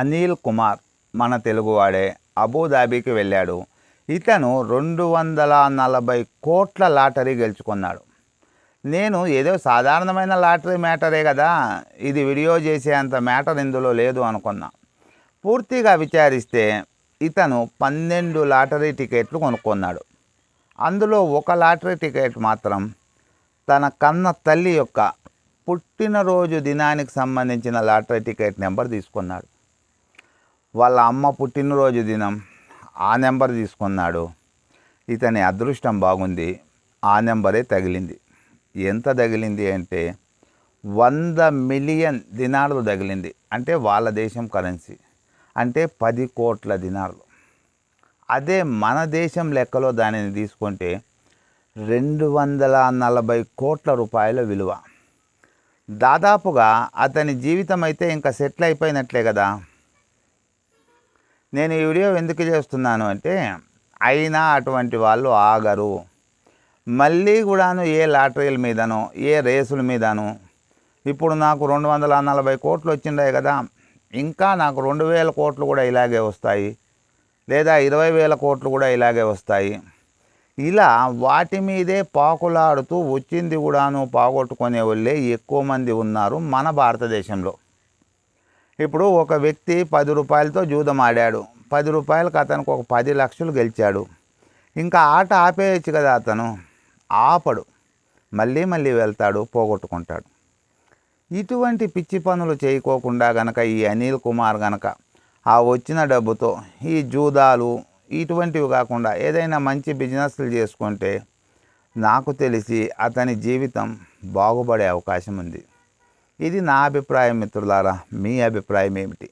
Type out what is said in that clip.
అనిల్ కుమార్ మన తెలుగువాడే అబుదాబీకి వెళ్ళాడు. ఇతను రెండు వందల నలభై కోట్ల లాటరీ గెలుచుకున్నాడు. నేను ఏదో సాధారణమైన లాటరీ మ్యాటరే కదా ఇది వీడియో చేసేంత మ్యాటర్ ఇందులో లేదు అనుకున్నా. పూర్తిగా విచారిస్తే ఇతను పన్నెండు లాటరీ టికెట్లు కొనుక్కున్నాడు. అందులో ఒక లాటరీ టికెట్ మాత్రం తన కన్న తల్లి యొక్క పుట్టినరోజు దినానికి సంబంధించిన లాటరీ టికెట్ నెంబర్ తీసుకున్నాడు. వాళ్ళ అమ్మ పుట్టినరోజు దినం ఆ నెంబర్ తీసుకున్నాడు. ఇతని అదృష్టం బాగుంది. ఆ నెంబరే తగిలింది. ఎంత తగిలింది అంటే వంద మిలియన్ దినాలు తగిలింది. అంటే వాళ్ళ దేశం కరెన్సీ. అంటే పది కోట్ల దినాలు అదే మన దేశం లెక్కలో దానిని తీసుకుంటే రెండు వందల నలభై కోట్ల రూపాయల విలువ. దాదాపుగా అతని జీవితం అయితే ఇంకా సెటిల్ అయిపోయినట్లే కదా. నేను ఈ వీడియో ఎందుకు చేస్తున్నాను అంటే అయినా అటువంటి వాళ్ళు ఆగరు. మళ్ళీ కూడాను ఏ లాటరీల మీదనో ఏ రేసుల మీదనో ఇప్పుడు నాకు రెండు వందల నలభై కోట్లు వచ్చిండాయి కదా ఇంకా నాకు రెండు వేల కోట్లు కూడా ఇలాగే వస్తాయి లేదా ఇరవై వేల కోట్లు కూడా ఇలాగే వస్తాయి. ఇలా వాటి మీదే పాకులాడుతూ వచ్చింది కూడాను పోగొట్టుకునే వాళ్ళే ఎక్కువ మంది ఉన్నారు మన భారతదేశంలో. ఇప్పుడు ఒక వ్యక్తి పది రూపాయలతో జూదం ఆడాడు. పది రూపాయలకు అతనికి ఒక పది లక్షలు గెలిచాడు. ఇంకా ఆట ఆపేయచ్చు కదా అతను. ఆపడు. మళ్ళీ మళ్ళీ వెళ్తాడు పోగొట్టుకుంటాడు. ఇటువంటి పిచ్చి పనులు చేయకోకుండా గనక ఈ అనిల్ కుమార్ గనక ఆ వచ్చిన డబ్బుతో ఈ జూదాలు ఇటువంటివి కాకుండా ఏదైనా మంచి బిజినెస్లు చేసుకుంటే నాకు తెలిసి అతని జీవితం బాగుపడే అవకాశం ఉంది. ఇది నా అభిప్రాయం మిత్రులారా మీ అభిప్రాయం ఏమిటి?